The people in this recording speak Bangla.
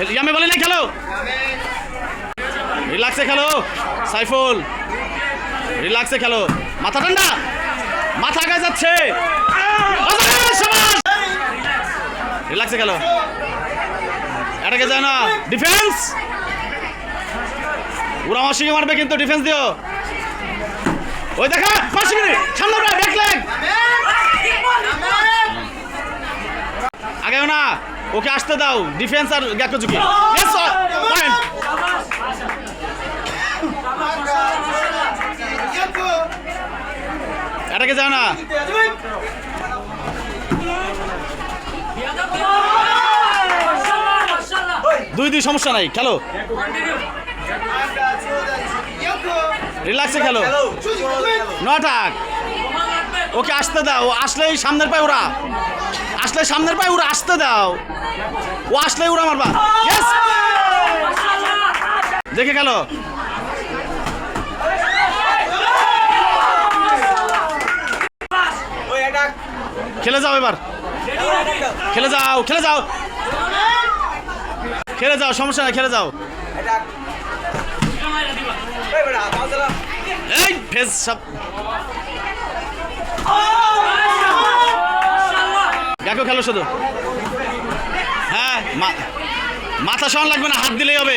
ইয়ামে বলে নাই খেলো? রিল্যাক্সে খেলো, সাইফুল। রিল্যাক্সে খেলো। মাথা ঠান্ডা? মাথা আগে যাচ্ছে। রিল্যাক্সে খেলো। এটাকে যায় না। ডিফেন্স! ওরা সঙ্গে মারবে কিন্তু, ডিফেন্স দিও। ওই দেখা পাশে সামনে ব্যাক লেগ। আগে না। ওকে আসতে দাও ডিফেন্স আর গ্যাকো ঝুঁকি Yes, sir. Point. এটাকে যাও না। দুই দুই সমস্যা নাই খেলো। রিল্যাক্সে খেলো। নো অ্যাটাক ওকে আসতে দাও ও আসলেই সামনের পায় ওরা। আসলে সামনের পায় ওরা আসতে দাও। ও আসলেই ওরা মারবা! দেখে গেল। খেলে যাও এবার। খেলে যাও খেলে যাও। খেলে যাও সমস্যা নাই খেলে যাও। এই ফেস সব দেখো খেলো শুধু। হ্যাঁ মাথা সমান লাগবে না হাত দিলেই হবে।